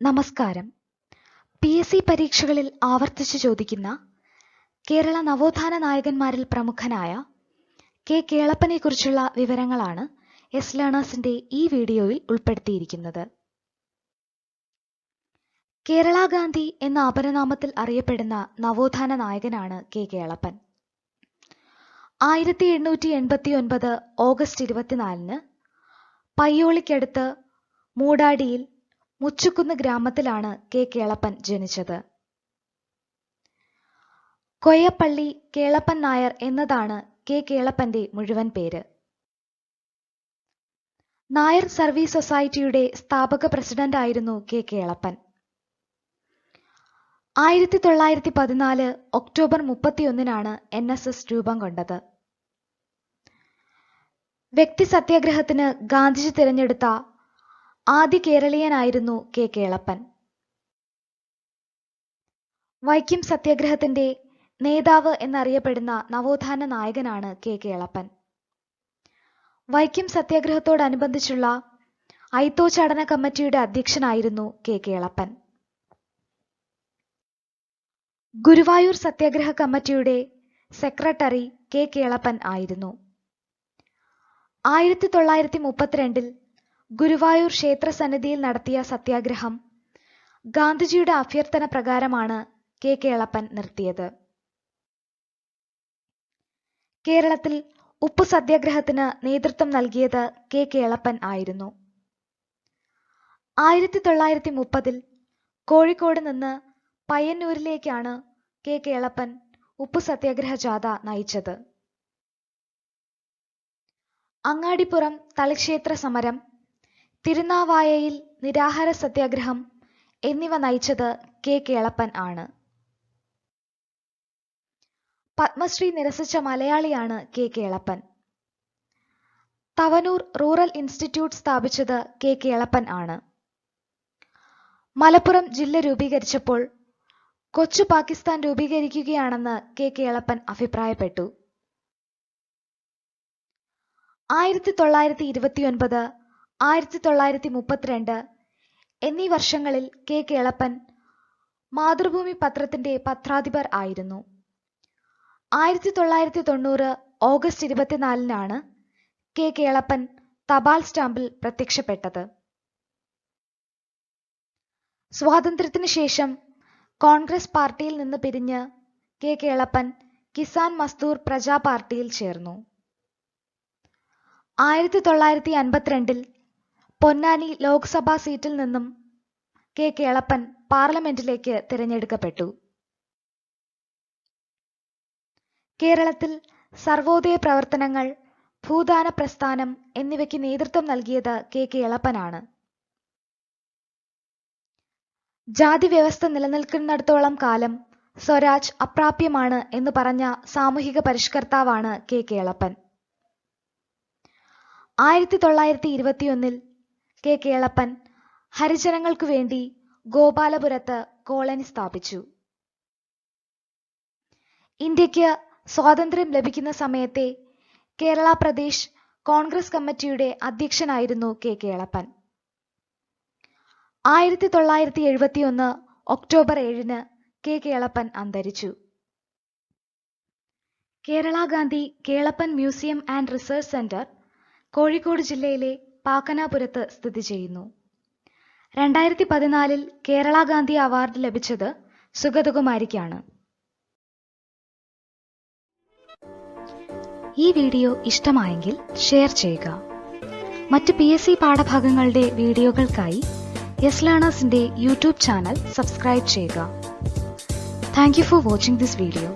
നമസ്കാരം. P S C പരീക്ഷകളിൽ ആവർത്തിച്ചു ചോദിക്കുന്ന കേരള നവോത്ഥാന നായകന്മാരിൽ പ്രമുഖനായ കെ കേളപ്പനെ കുറിച്ചുള്ള വിവരങ്ങളാണ് എസ് ലേണേഴ്സിന്റെ ഈ വീഡിയോയിൽ ഉൾപ്പെടുത്തിയിരിക്കുന്നത്. കേരള ഗാന്ധി എന്ന അപരനാമത്തിൽ അറിയപ്പെടുന്ന നവോത്ഥാന നായകനാണ് കെ കേളപ്പൻ. ആയിരത്തി എണ്ണൂറ്റി എൺപത്തി ഒൻപത് ഓഗസ്റ്റ് ഇരുപത്തിനാലിന് പയ്യോളിക്കടുത്ത് മൂടാടിയിൽ മുച്ചുക്കുന്ന് ഗ്രാമത്തിലാണ് കെ. കേളപ്പൻ ജനിച്ചത്. കൊയ്യപ്പള്ളി കേളപ്പൻ നായർ എന്നതാണ് കെ. കേളപ്പന്റെ മുഴുവൻ പേര്. നായർ സർവീസ് സൊസൈറ്റിയുടെ സ്ഥാപക പ്രസിഡന്റ് ആയിരുന്നു കെ. കേളപ്പൻ. ആയിരത്തി തൊള്ളായിരത്തി പതിനാല് ഒക്ടോബർ മുപ്പത്തിയൊന്നിനാണ് എൻ എസ് എസ് രൂപം കൊണ്ടത്. വ്യക്തി സത്യാഗ്രഹത്തിന് ഗാന്ധിജി തിരഞ്ഞെടുത്ത ആദ്യ കേരളീയനായിരുന്നു കെ കേളപ്പൻ. വൈക്കം സത്യാഗ്രഹത്തിന്റെ നേതാവ് എന്നറിയപ്പെടുന്ന നവോത്ഥാന നായകനാണ് കെ കേളപ്പൻ. വൈക്കം സത്യാഗ്രഹത്തോടനുബന്ധിച്ചുള്ള ഐത്തോച്ചാടന കമ്മിറ്റിയുടെ അധ്യക്ഷനായിരുന്നു കെ കേളപ്പൻ. ഗുരുവായൂർ സത്യാഗ്രഹ കമ്മിറ്റിയുടെ സെക്രട്ടറി കെ കേളപ്പൻ ആയിരുന്നു. ആയിരത്തി തൊള്ളായിരത്തി മുപ്പത്തിരണ്ടിൽ ഗുരുവായൂർ ക്ഷേത്ര സന്നിധിയിൽ നടത്തിയ സത്യാഗ്രഹം ഗാന്ധിജിയുടെ അഭ്യർത്ഥന പ്രകാരമാണ് കെ കേളപ്പൻ നിർത്തിയത്. കേരളത്തിൽ ഉപ്പു സത്യാഗ്രഹത്തിന് നേതൃത്വം നൽകിയത് കെ കേളപ്പൻ ആയിരുന്നു. ആയിരത്തി തൊള്ളായിരത്തി മുപ്പതിൽ കോഴിക്കോട് നിന്ന് പയ്യന്നൂരിലേക്കാണ് കെ കേളപ്പൻ ഉപ്പു സത്യാഗ്രഹ ജാഥ നയിച്ചത്. അങ്ങാടിപ്പുറം തളിക്ഷേത്ര സമരം തിരുനാവായയിൽ നിരാഹാര സത്യാഗ്രഹം എന്നിവ നയിച്ചത് കെ കേളപ്പൻ ആണ്. പത്മശ്രീ നിരസിച്ച മലയാളിയാണ് K Kelappan Thavanur rural institute സ്ഥാപിച്ചത് കെ കേളപ്പൻ ആണ്. മലപ്പുറം ജില്ല രൂപീകരിച്ചപ്പോൾ കൊച്ചു പാകിസ്ഥാൻ രൂപീകരിക്കുകയാണെന്ന് കെ കേളപ്പൻ അഭിപ്രായപ്പെട്ടു. ആയിരത്തി തൊള്ളായിരത്തി ഇരുപത്തിയൊൻപത് ആയിരത്തി തൊള്ളായിരത്തി മുപ്പത്തിരണ്ട് എന്നീ വർഷങ്ങളിൽ കെ. കേളപ്പൻ മാതൃഭൂമി പത്രത്തിന്റെ പത്രാധിപർ ആയിരുന്നു. ആയിരത്തി തൊള്ളായിരത്തി തൊണ്ണൂറ് ഓഗസ്റ്റ് ഇരുപത്തിനാലിനാണ് കെ. കേളപ്പൻ തപാൽ സ്റ്റാമ്പിൽ പ്രത്യക്ഷപ്പെട്ടത്. സ്വാതന്ത്ര്യത്തിന് ശേഷം കോൺഗ്രസ് പാർട്ടിയിൽ നിന്ന് പിരിഞ്ഞ് കെ. കേളപ്പൻ കിസാൻ മസ്ദൂർ പ്രജാ പാർട്ടിയിൽ ചേർന്നു. ആയിരത്തി തൊള്ളായിരത്തി അൻപത്തിരണ്ടിൽ പൊന്നാനി ലോക്സഭാ സീറ്റിൽ നിന്നും കെ. കേളപ്പൻ പാർലമെന്റിലേക്ക് തിരഞ്ഞെടുക്കപ്പെട്ടു. കേരളത്തിൽ സർവോദയ പ്രവർത്തനങ്ങൾ ഭൂദാന പ്രസ്ഥാനം എന്നിവയ്ക്ക് നേതൃത്വം നൽകിയത് കെ. കെ കേളപ്പനാണ്. ജാതി വ്യവസ്ഥ നിലനിൽക്കുന്നിടത്തോളം കാലം സ്വരാജ് അപ്രാപ്യമാണ് എന്ന് പറഞ്ഞ സാമൂഹിക പരിഷ്കർത്താവാണ് കെ. കേളപ്പൻ. ആയിരത്തി തൊള്ളായിരത്തി ഇരുപത്തിയൊന്നിൽ കെ. കേളപ്പൻ ഹരിജനങ്ങൾക്കു വേണ്ടി ഗോപാലപുരത്ത് കോളനി സ്ഥാപിച്ചു. ഇന്ത്യയ്ക്ക് സ്വാതന്ത്ര്യം ലഭിക്കുന്ന സമയത്തെ കേരള പ്രദേശ് കോൺഗ്രസ് കമ്മിറ്റിയുടെ അധ്യക്ഷനായിരുന്നു കെ. കേളപ്പൻ. ആയിരത്തി തൊള്ളായിരത്തി എഴുപത്തിയൊന്ന് ഒക്ടോബർ ഏഴിന് കെ. കേളപ്പൻ അന്തരിച്ചു. Kerala Gandhi Kelappan museum and research centre Kozhikode ജില്ലയിലെ പാക്കനാപുരത്ത് സ്ഥിതി ചെയ്യുന്നു. രണ്ടായിരത്തി പതിനാലിൽ കേരള ഗാന്ധി അവാർഡ് ലഭിച്ചത് സുഗതകുമാരിക്കാണ്. ഈ വീഡിയോ ഇഷ്ടമായെങ്കിൽ ഷെയർ ചെയ്യുക. മറ്റ് പി എസ് സി പാഠഭാഗങ്ങളുടെ വീഡിയോകൾക്കായി യെസ് ലേണേഴ്സിന്റെ യൂട്യൂബ് ചാനൽ സബ്സ്ക്രൈബ് ചെയ്യുക. Thank you for watching this video.